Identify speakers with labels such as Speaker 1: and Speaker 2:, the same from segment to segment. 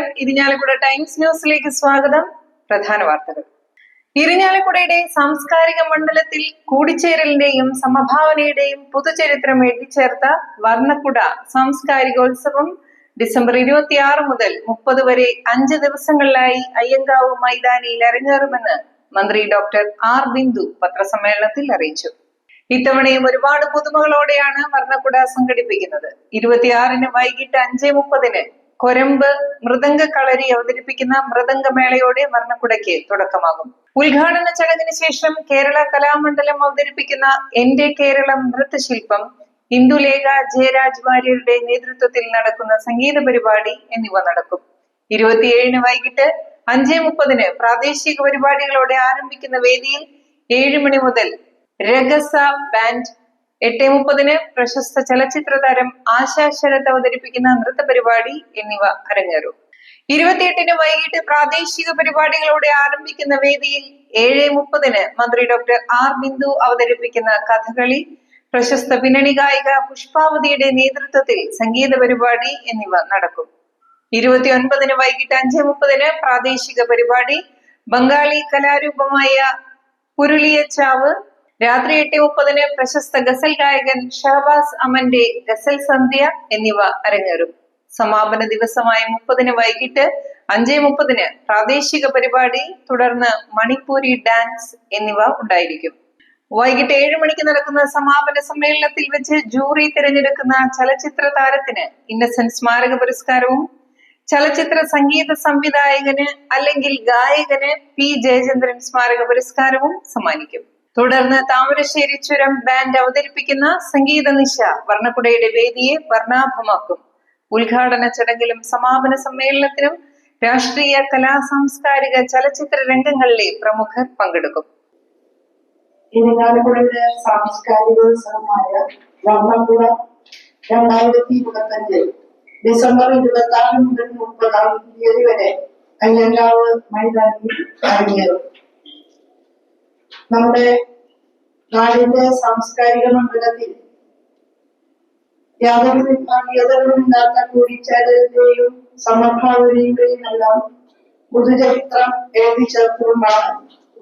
Speaker 1: നമസ്കാരം ഇരിഞ്ഞാലക്കുട ടൈംസ് ന്യൂസിലേക്ക് സ്വാഗതം. പ്രധാന വാർത്തകൾ. ഇരിഞ്ഞാലക്കുടയുടെ സാംസ്കാരിക മണ്ഡലത്തിൽ കൂടിച്ചേരലിന്റെയും സമഭാവനയുടെയും പുതുചരിത്രം എഴുതിച്ചേർത്ത വർണക്കുട സാംസ്കാരികോത്സവം ഡിസംബർ ഇരുപത്തിയാറ് മുതൽ മുപ്പത് വരെ അഞ്ച് ദിവസങ്ങളിലായി അയ്യങ്കാവ് മൈതാനിയിൽ അരങ്ങേറുമെന്ന് മന്ത്രി ഡോക്ടർ ആർ ബിന്ദു പത്രസമ്മേളനത്തിൽ അറിയിച്ചു. ഇത്തവണയും ഒരുപാട് പുതുമകളോടെയാണ് വർണക്കുട സംഘടിപ്പിക്കുന്നത്. ഇരുപത്തിയാറിന് വൈകിട്ട് അഞ്ചേ മുപ്പതിന് കൊരമ്പ് മൃദംഗ കളരി അവതരിപ്പിക്കുന്ന മൃദംഗമേളയോടെ വർണക്കുടയ്ക്ക് തുടക്കമാകും. ഉദ്ഘാടന ചടങ്ങിന് ശേഷം കേരള കലാമണ്ഡലം അവതരിപ്പിക്കുന്ന എന്റെ കേരളം നൃത്തശില്പം ഇന്ദുലേഖ ജയരാജ് വാര്യരുടെ നേതൃത്വത്തിൽ നടക്കുന്ന സംഗീത പരിപാടി എന്നിവ നടക്കും. ഇരുപത്തിയേഴിന് വൈകിട്ട് അഞ്ചേ മുപ്പതിന് പ്രാദേശിക പരിപാടികളോടെ ആരംഭിക്കുന്ന വേദിയിൽ ഏഴ് മണി മുതൽ രഗസ ബാൻഡ് എട്ട് മുപ്പതിന് പ്രശസ്ത ചലച്ചിത്ര താരം ആശാ ശരത് അവതരിപ്പിക്കുന്ന നൃത്ത പരിപാടി എന്നിവ അരങ്ങേറും. ഇരുപത്തിയെട്ടിന് വൈകിട്ട് പ്രാദേശിക പരിപാടികളോടെ ആരംഭിക്കുന്ന വേദിയിൽ ഏഴ് മുപ്പതിന് മന്ത്രി ഡോക്ടർ ആർ ബിന്ദു അവതരിപ്പിക്കുന്ന കഥകളി പ്രശസ്ത പിന്നണി ഗായിക പുഷ്പാവതിയുടെ നേതൃത്വത്തിൽ സംഗീത പരിപാടി എന്നിവ നടക്കും. ഇരുപത്തിയൊൻപതിന് വൈകിട്ട് അഞ്ച് മുപ്പതിന് പ്രാദേശിക പരിപാടി ബംഗാളി കലാരൂപമായ പുരുളിയച്ചാവ് രാത്രി എട്ട് മുപ്പതിന് പ്രശസ്ത ഗസൽ ഗായകൻ ഷഹബാസ് അമന്റെ ഗസൽ സന്ധ്യ എന്നിവ അരങ്ങേറും. സമാപന ദിവസമായ മുപ്പതിന് വൈകിട്ട് അഞ്ചേ മുപ്പതിന് പ്രാദേശിക പരിപാടി തുടർന്ന് മണിപ്പൂരി ഡാൻസ് എന്നിവ ഉണ്ടായിരിക്കും. വൈകിട്ട് ഏഴ് മണിക്ക് നടക്കുന്ന സമാപന സമ്മേളനത്തിൽ വെച്ച് ജൂറി തിരഞ്ഞെടുക്കുന്ന ചലച്ചിത്ര താരത്തിന് ഇന്നസെന്റ് സ്മാരക പുരസ്കാരവും ചലച്ചിത്ര സംഗീത സംവിധായകന് അല്ലെങ്കിൽ ഗായകന് പി ജയചന്ദ്രൻ സ്മാരക പുരസ്കാരവും സമ്മാനിക്കും. തുടർന്ന് താമരശ്ശേരി ചുരം ബാൻഡ് അവതരിപ്പിക്കുന്ന സംഗീത നിശ വർണക്കുടയുടെ വേദിയെ വർണാഭമാക്കും. ഉദ്ഘാടന ചടങ്ങിലും സമാപന സമ്മേളനത്തിനും രാഷ്ട്രീയ കലാ സാംസ്കാരിക ചലച്ചിത്ര രംഗങ്ങളിലെ പ്രമുഖർ പങ്കെടുക്കും.
Speaker 2: ഇരിങ്ങാലക്കുടയുടെ സാംസ്കാരികോത്സവമായ ഡിസംബർ ഇരുപത്തി ആറ് മുതൽ മുപ്പതാം തീയതി വരെ അയ്യങ്കാവ് മൈതാനിയിൽ അരങ്ങേറും. നമ്മുടെ നാടിന്റെ സാംസ്കാരിക മണ്ഡലത്തിൽ യാതൊരു വിഭാഗീയതകളുമില്ലാത്ത കൂടിച്ചേരലിന്റെയും സമഭാവനയുടെയും എല്ലാം പുതുചരിത്രം എഴുതി ചേർത്തുകൊണ്ടാണ്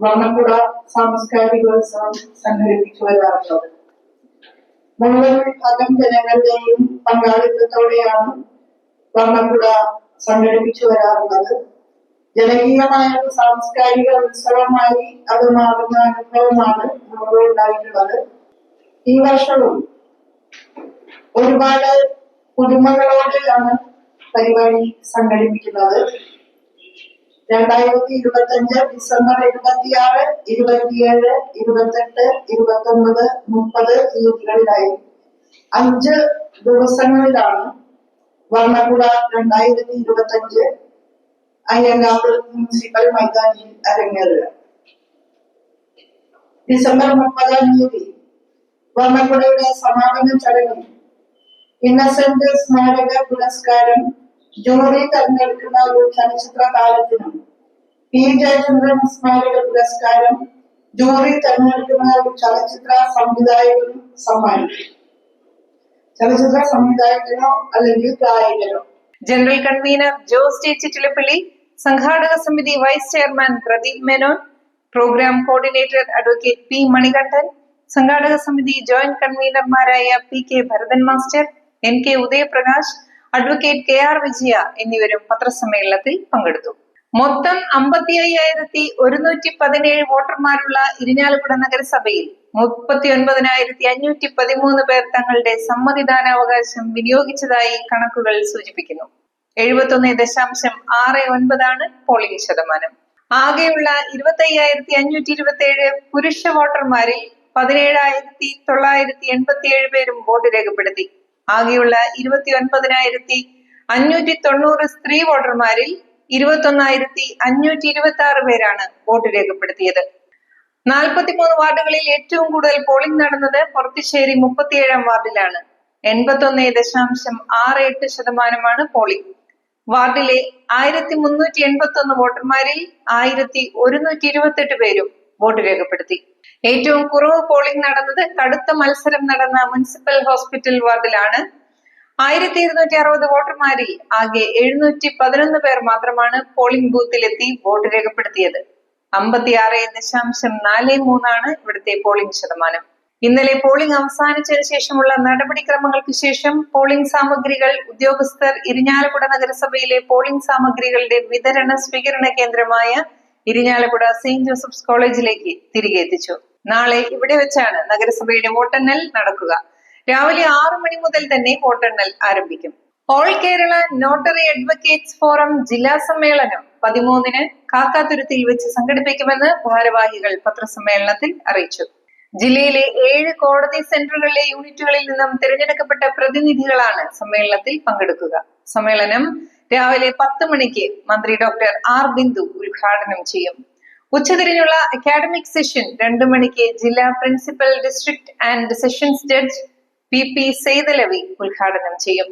Speaker 2: വർണക്കുട സാംസ്കാരികോത്സവം സംഘടിപ്പിച്ചു വരാറുള്ളത് മുഴുവൻ വിഭാഗം ജനങ്ങളുടെയും പങ്കാളിത്തത്തോടെയാണ് വർണക്കുട സംഘടിപ്പിച്ചു വരാറുള്ളത് ജനകീയമായ ഒരു സാംസ്കാരിക ഉത്സവമായി അത് മാറുന്ന അനുഭവമാണ് നമുക്ക് ഉണ്ടായിട്ടുള്ളത്. ഈ വർഷവും ഒരുപാട് പുതുമകളോടെയാണ് പരിപാടി സംഘടിപ്പിക്കുന്നത്. രണ്ടായിരത്തി ഇരുപത്തി അഞ്ച് ഡിസംബർ ഇരുപത്തിയാറ് ഇരുപത്തിയേഴ് ഇരുപത്തെട്ട് ഇരുപത്തി ഒമ്പത് മുപ്പത് തീയതികളിലായി അഞ്ച് ദിവസങ്ങളിലാണ് വർണകുട രണ്ടായിരത്തി ഇരുപത്തി അഞ്ച് അയ്യങ്കാവ് മുനിസിപ്പൽ മൈതാനിയിൽ അരങ്ങേറുക. ഡിസംബർ മുപ്പതാം തീയതി വർണക്കുടയുടെ സമാപന ചടങ്ങിൽ ഇന്നസെന്റ് സ്മാരക പുരസ്കാരം ജൂറി തെരഞ്ഞെടുക്കുന്ന ഒരു ചലച്ചിത്ര താരത്തിനും പി ജയചന്ദ്രൻ സ്മാരക പുരസ്കാരം ജൂറി തെരഞ്ഞെടുക്കുന്ന ഒരു ചലച്ചിത്ര സംവിധായകനും സമ്മാനിക്കും. ചലച്ചിത്ര സംവിധായകനോ അല്ലെങ്കിൽ ഗായകനോ?
Speaker 1: General convener Jose T Chittilappilly സംഘാടക സമിതി vice chairman Pradeep Menon programme coordinator advocate P Manikandan സംഘാടക സമിതി joint കൺവീനർമാരായ P K Bharathan master N K Udayaprakash advocate K R വിജയ എന്നിവരും പത്രസമ്മേളനത്തിൽ പങ്കെടുത്തു. മൊത്തം അമ്പത്തി അയ്യായിരത്തി ഒരുന്നൂറ്റി പതിനേഴ് വോട്ടർമാരുള്ള ഇരിഞ്ഞാലക്കുട നഗരസഭയിൽ മുപ്പത്തി ഒൻപതിനായിരത്തി അഞ്ഞൂറ്റി പതിമൂന്ന് പേർ തങ്ങളുടെ സമ്മതിദാനാവകാശം വിനിയോഗിച്ചതായി കണക്കുകൾ സൂചിപ്പിക്കുന്നു. എഴുപത്തൊന്ന് ദശാംശം ആറ് ഒൻപതാണ് പോളിംഗ് ശതമാനം. ആകെയുള്ള ഇരുപത്തി അയ്യായിരത്തി അഞ്ഞൂറ്റി ഇരുപത്തി ഏഴ് പുരുഷ വോട്ടർമാരിൽ പതിനേഴായിരത്തി തൊള്ളായിരത്തി എൺപത്തി ഏഴ് പേരും വോട്ട് രേഖപ്പെടുത്തി. ആകെയുള്ള ഇരുപത്തി ഒൻപതിനായിരത്തി അഞ്ഞൂറ്റി തൊണ്ണൂറ് സ്ത്രീ വോട്ടർമാരിൽ ഇരുപത്തൊന്നായിരത്തി അഞ്ഞൂറ്റി ഇരുപത്തി ആറ് പേരാണ് വോട്ട് രേഖപ്പെടുത്തിയത്. നാൽപ്പത്തിമൂന്ന് വാർഡുകളിൽ ഏറ്റവും കൂടുതൽ പോളിംഗ് നടന്നത് പൊറത്തിശ്ശേരി മുപ്പത്തിയേഴാം വാർഡിലാണ്. എൺപത്തി ഒന്ന് ദശാംശം ആറ് എട്ട് ശതമാനമാണ് പോളിംഗ്. വാർഡിലെ ആയിരത്തി മുന്നൂറ്റി എൺപത്തി ഒന്ന് വോട്ടർമാരിൽ ആയിരത്തി ഒരുന്നൂറ്റി ഇരുപത്തെട്ട് പേരും വോട്ട് രേഖപ്പെടുത്തി. ഏറ്റവും കുറവ് പോളിംഗ് നടന്നത് കടുത്ത മത്സരം നടന്ന മുനിസിപ്പൽ ഹോസ്പിറ്റൽ വാർഡിലാണ്. ആയിരത്തി ഇരുന്നൂറ്റി അറുപത് വോട്ടർമാരിൽ ആകെ എഴുന്നൂറ്റി പതിനൊന്ന് പേർ മാത്രമാണ് പോളിംഗ് ബൂത്തിലെത്തി വോട്ട് രേഖപ്പെടുത്തിയത്. അമ്പത്തിയാറ് ദശാംശം നാല് മൂന്നാണ് ഇവിടുത്തെ പോളിംഗ് ശതമാനം. ഇന്നലെ പോളിംഗ് അവസാനിച്ചതിന് ശേഷമുള്ള നടപടിക്രമങ്ങൾക്ക് ശേഷം പോളിംഗ് സാമഗ്രികൾ ഉദ്യോഗസ്ഥർ ഇരിഞ്ഞാലക്കുട നഗരസഭയിലെ പോളിംഗ് സാമഗ്രികളുടെ വിതരണ സ്വീകരണ കേന്ദ്രമായ ഇരിഞ്ഞാലക്കുട സെയിന്റ് ജോസഫ്സ് കോളേജിലേക്ക് തിരികെ എത്തിച്ചു. നാളെ ഇവിടെ വെച്ചാണ് നഗരസഭയുടെ വോട്ടെണ്ണൽ നടക്കുക. രാവിലെ ആറു മണി മുതൽ തന്നെ വോട്ടെണ്ണൽ ആരംഭിക്കും. All Kerala notary advocates forum ജില്ലാ സമ്മേളനം പതിമൂന്നിന് കാക്കാതുരുത്തിയിൽ വെച്ച് സംഘടിപ്പിക്കുമെന്ന് ഭാരവാഹികൾ പത്രസമ്മേളനത്തിൽ അറിയിച്ചു. ജില്ലയിലെ ഏഴ് കോടതി സെന്ററുകളിലെ യൂണിറ്റുകളിൽ നിന്നും തിരഞ്ഞെടുക്കപ്പെട്ട പ്രതിനിധികളാണ് സമ്മേളനത്തിൽ പങ്കെടുക്കുക. സമ്മേളനം രാവിലെ പത്ത് മണിക്ക് മന്ത്രി ഡോക്ടർ ആർ ബിന്ദു ഉദ്ഘാടനം ചെയ്യും. ഉച്ചതിരിഞ്ഞുള്ള അക്കാഡമിക് സെഷൻ രണ്ടു മണിക്ക് ജില്ലാ principal district and sessions judge P P Saithalavi ഉദ്ഘാടനം ചെയ്യും.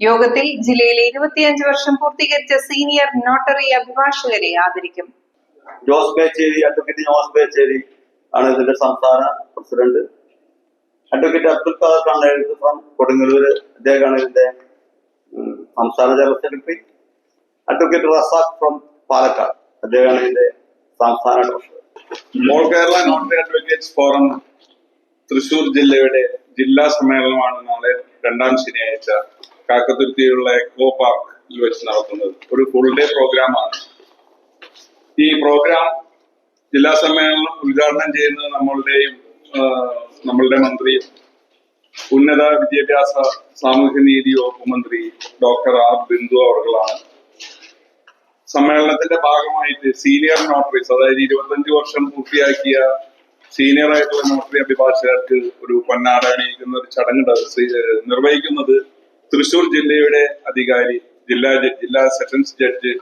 Speaker 1: യോഗത്തിൽ ജില്ലയിലെ ഇരുപത്തിയഞ്ച് വർഷം പൂർത്തീകരിച്ച സീനിയർ നോട്ടറി അഭിഭാഷകരെ ആദരിക്കും.
Speaker 3: ജോസ് ബേച്ചേരി അഡ്വക്കേറ്റ് ജോസ് ബേച്ചേരി ആണ് ഇതിന്റെ സംസ്ഥാന president. Advocate Abdul Khader Kannezhuth from Kodungallur അദ്ദേഹമാണ് ഇതിന്റെ സംസ്ഥാന general secretary. Advocate Razak from Palakkad അദ്ദേഹമാണ് ഇതിന്റെ സംസ്ഥാന
Speaker 4: all Kerala notary advocates forum Thrissur ജില്ലയുടെ ജില്ലാ സമ്മേളനമാണ് നാളെ രണ്ടാം ശനിയാഴ്ച കാക്കത്തുരുത്തിയിലുള്ള എക്കോ പാർക്കിൽ വെച്ച് നടത്തുന്നത്. ഒരു ഫുൾ ഡേ പ്രോഗ്രാമാണ് ഈ പ്രോഗ്രാം ജില്ലാ സമ്മേളനം ഉദ്ഘാടനം ചെയ്യുന്നത് നമ്മളുടെയും നമ്മളുടെ മന്ത്രിയും ഉന്നത വിദ്യാഭ്യാസ സാമൂഹ്യ നീതി വകുപ്പ് മന്ത്രി ഡോക്ടർ ആർ ബിന്ദു അവർകളാണ് സമ്മേളനത്തിന്റെ ഭാഗമായിട്ട് സീനിയർ നോട്ടറീസ് അതായത് ഇരുപത്തഞ്ച് വർഷം പൂർത്തിയാക്കിയ സീനിയർ ആയിട്ടുള്ള നോട്ടറി അഭിഭാഷകർക്ക് ഒരു പൊന്നാട അണിയിക്കുന്ന ഒരു ചടങ്ങ് നിർവഹിക്കുന്നത് തൃശൂർ ജില്ലയുടെ അധികാരി ജില്ലാ ജില്ലാ sessions judge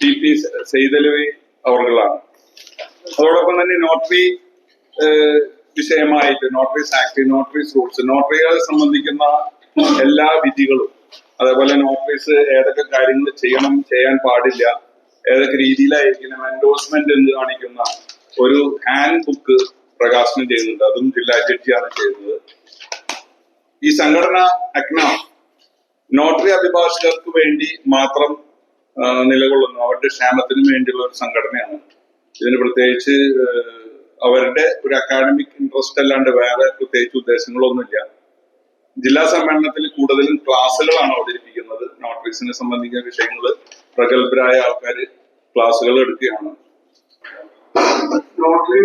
Speaker 4: T P Saithalavi അവർകളാണ് അതോടൊപ്പം തന്നെ നോട്ടറി വിഷയമായിട്ട് നോട്ടറീസ് ആക്ട് നോട്ടറീസ് റൂൾസ് നോട്ടറികളെ സംബന്ധിക്കുന്ന എല്ലാ വിധികളും അതേപോലെ നോട്ടറീസ് ഏതൊക്കെ കാര്യങ്ങൾ ചെയ്യണം ചെയ്യാൻ പാടില്ല ഏതൊക്കെ രീതിയിലായിരിക്കണം എൻഡോഴ്സ്മെന്റ് എന്ന് കാണിക്കുന്ന ഒരു ഹാൻഡ് ബുക്ക് പ്രകാശനം ചെയ്യുന്നുണ്ട്. അതും ജില്ലാ ജഡ്ജിയാണ് ചെയ്യുന്നത്. ഈ സംഘടന അഗ്ന നോട്ടറി അഭിഭാഷകർക്ക് വേണ്ടി മാത്രം നിലകൊള്ളുന്നു. അവരുടെ ക്ഷേമത്തിനും വേണ്ടിയുള്ള ഒരു സംഘടനയാണ്. ഇതിന് പ്രത്യേകിച്ച് അവരുടെ ഒരു അക്കാഡമിക് ഇൻട്രസ്റ്റ് അല്ലാണ്ട് വേറെ പ്രത്യേകിച്ച് ഉദ്ദേശങ്ങളൊന്നുമില്ല. ജില്ലാ സമ്മേളനത്തിൽ കൂടുതലും ക്ലാസ്സുകളാണ് അവതരിപ്പിക്കുന്നത്. നോട്ടറീസിനെ സംബന്ധിക്കുന്ന വിഷയങ്ങൾ പ്രഗത്ഭരായ ആൾക്കാർ ക്ലാസ്സുകൾ എടുക്കുകയാണ്.
Speaker 5: നോട്ടറി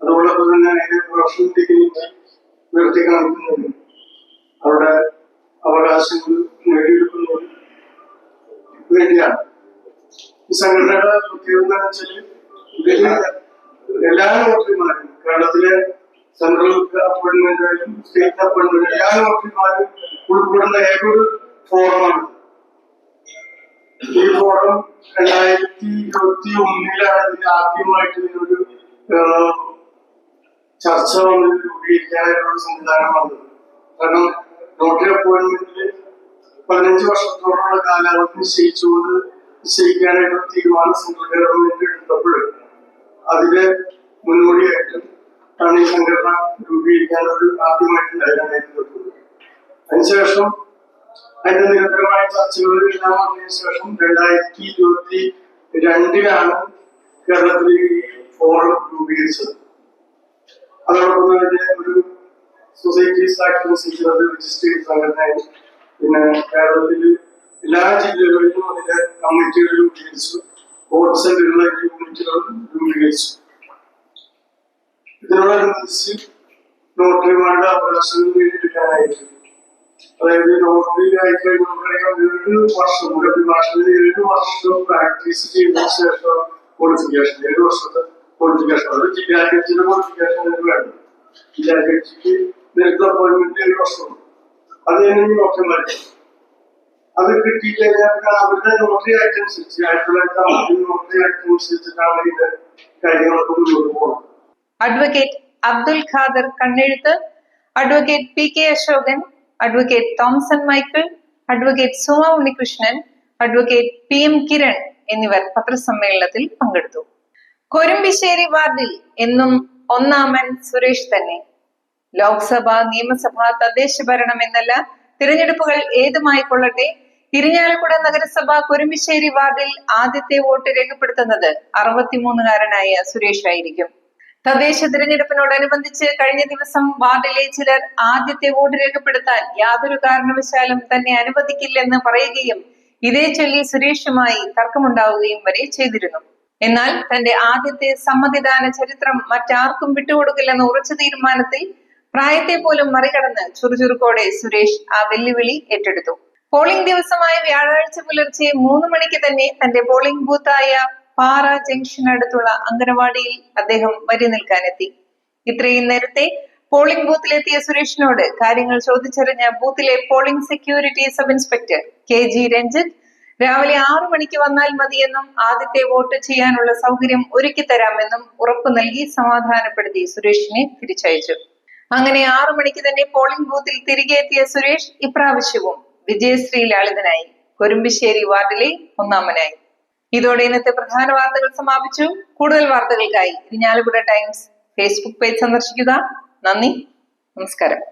Speaker 5: അതോടൊപ്പം തന്നെ അതിന്റെ പ്രൊഫഷണൽ ഡിഗ്രി ഉയർത്തി കാണിക്കുന്നതിനും അവരുടെ നേടിയെടുക്കുന്നതിനും വേണ്ടിയാണ്. ഈ സംഘടനയുടെ പ്രത്യേകത വെച്ചാൽ ഇതിൽ എല്ലാ നോട്ടറിമാരും കേരളത്തിലെ സെൻട്രൽ അപ്പോയിന്റ്മെന്റ് ആയാലും സ്റ്റേറ്റ് അപ്പോയിന്റ്മെന്റ് എല്ലാ നോട്ടറിമാരും ഉൾപ്പെടുന്ന ഏതൊരു ഫോറമാണ്. ഈ ഫോറം രണ്ടായിരത്തി ഇരുപത്തി ഒന്നിലാണ് ഇതിന് ആദ്യമായിട്ട് ഇതിനൊരു ചർച്ച വന്ന് രൂപീകരിക്കാനായിട്ടുള്ള സംവിധാനം വന്നത്. കാരണം ഡോക്ടർ അപ്പോയിന്റ്മെന്റിൽ പതിനഞ്ച് വർഷത്തോളമുള്ള കാലാവധി നിശ്ചയിച്ചുകൊണ്ട് നിശ്ചയിക്കാനായിട്ടുള്ള തീരുമാനം സെൻട്രൽ ഗവൺമെന്റ് എടുത്തപ്പോൾ അതിന്റെ ഈ സംഘടന രൂപീകരിക്കാനൊരു ആദ്യമായിട്ടുണ്ടായിരുന്നു അതിനുശേഷം അതിന്റെ നിരന്തരമായ ചർച്ചകൾ എല്ലാം വന്നതിന് ശേഷം രണ്ടായിരത്തി ഇരുപത്തി രണ്ടിലാണ് കേരളത്തിൽ ഈ ഫോറം രൂപീകരിച്ചത്. അതോടൊപ്പം തന്നെ ഒരു സൊസൈറ്റീസ് ആക്ട് അത് രജിസ്റ്റർ ചെയ്ത സംഘടനയായി പിന്നെ കേരളത്തിൽ എല്ലാ ജില്ലകളിലും അതിന്റെ കമ്മിറ്റികൾ രൂപീകരിച്ചു വോട്ട് സെന്ററുകൾ യൂണിറ്റുകൾ രൂപീകരിച്ചു ഇതിനോടനുബന്ധിച്ച് നോട്ടറിമാരുടെ അവകാശങ്ങൾ നേടിയെടുക്കാനായിട്ട് അതായത് നോട്ടറി ആയിട്ട് നമുക്കറിയാം ഏഴ് വർഷം ഒരു അഭിഭാഷകന് ഏഴ് വർഷം പ്രാക്ടീസ് ചെയ്തതിനു ശേഷം ക്വാളിഫിക്കേഷൻ ഏഴ് വർഷത്തെ ക്വാളിഫിക്കേഷൻ അത് ജില്ലാ കക്ഷിയുടെ ക്വാളിഫിക്കേഷൻ വേണം. ജില്ലാ കക്ഷിക്ക് നേരത്തെ അപ്പോയിന്റ്മെന്റ് ഏഴ് വർഷമാണ്. അത് കഴിഞ്ഞ് നോട്ടറിമാർക്ക് അത് കിട്ടിക്കഴിഞ്ഞാൽ പിന്നെ അവരുടെ നോട്ടറി ആക്ട് അനുസരിച്ച് ആയിരത്തി തൊള്ളായിരത്തി നോട്ടറി ആക്ട് അനുസരിച്ചിട്ടാണ് ഇത് കാര്യങ്ങളൊക്കെ മുന്നോട്ട്
Speaker 1: advocate Abdul Khader Kannezhuth. Advocate P K Ashokan. Advocate Thomson Michael. Advocate Suma Unnikrishnan. Advocate P M Kiran എന്നിവർ പത്രസമ്മേളനത്തിൽ പങ്കെടുത്തു. കൊരുമ്പിശ്ശേരി വാർഡിൽ എന്നും ഒന്നാമൻ സുരേഷ് തന്നെ. ലോക്സഭ നിയമസഭ തദ്ദേശ ഭരണം എന്നല്ല തിരഞ്ഞെടുപ്പുകൾ ഏതുമായിക്കൊള്ളട്ടെ? ഇരിഞ്ഞാലക്കുട നഗരസഭ കുരുമ്പിശ്ശേരി വാർഡിൽ ആദ്യത്തെ വോട്ട് രേഖപ്പെടുത്തുന്നത് അറുപത്തിമൂന്നുകാരനായ സുരേഷ് ആയിരിക്കും. തദ്ദേശ തിരഞ്ഞെടുപ്പിനോടനുബന്ധിച്ച് കഴിഞ്ഞ ദിവസം വാർഡിലെ ചിലർ ആദ്യത്തെ വോട്ട് രേഖപ്പെടുത്താൻ യാതൊരു കാരണവശാലും തന്നെ അനുവദിക്കില്ലെന്ന് പറയുകയും ഇതേ ചൊല്ലി സുരേഷുമായി തർക്കമുണ്ടാവുകയും വരെ ചെയ്തിരുന്നു. എന്നാൽ തന്റെ ആദ്യത്തെ സമ്മതിദാന ചരിത്രം മറ്റാർക്കും വിട്ടുകൊടുക്കില്ലെന്ന ഉറച്ച തീരുമാനത്തിൽ പ്രായത്തെ പോലും മറികടന്ന് ചുറുചുറുക്കോടെ സുരേഷ് ആ വെല്ലുവിളി ഏറ്റെടുത്തു. പോളിംഗ് ദിവസമായ വ്യാഴാഴ്ച പുലർച്ചെ മൂന്ന് മണിക്ക് തന്നെ തന്റെ പോളിംഗ് ബൂത്തായ പാറ ജംഗ്ഷനടുത്തുള്ള അംഗനവാടിയിൽ അദ്ദേഹം വരി നിൽക്കാനെത്തി. ഇത്രയും നേരത്തെ പോളിംഗ് ബൂത്തിലെത്തിയ സുരേഷിനോട് കാര്യങ്ങൾ ചോദിച്ചറിഞ്ഞ ബൂത്തിലെ polling security sub inspector K G Ranjith രാവിലെ ആറു മണിക്ക് വന്നാൽ മതിയെന്നും ആദ്യത്തെ വോട്ട് ചെയ്യാനുള്ള സൗകര്യം ഒരുക്കി തരാമെന്നും ഉറപ്പു നൽകി സമാധാനപ്പെടുത്തി സുരേഷിനെ തിരിച്ചയച്ചു. അങ്ങനെ ആറു മണിക്ക് തന്നെ പോളിംഗ് ബൂത്തിൽ തിരികെ എത്തിയ സുരേഷ് ഇപ്രാവശ്യവും വിജയശ്രീ ലാളിതനായി കൊരുമ്പിശ്ശേരി വാർഡിലെ ഒന്നാമനായി. ഇതോടെ ഇന്നത്തെ പ്രധാന വാർത്തകൾ സമാപിച്ചു. കൂടുതൽ വാർത്തകൾക്കായി ഇരിഞ്ഞാലക്കുട ടൈംസ് ഫേസ്ബുക്ക് പേജ് സന്ദർശിക്കുക. നന്ദി. നമസ്കാരം.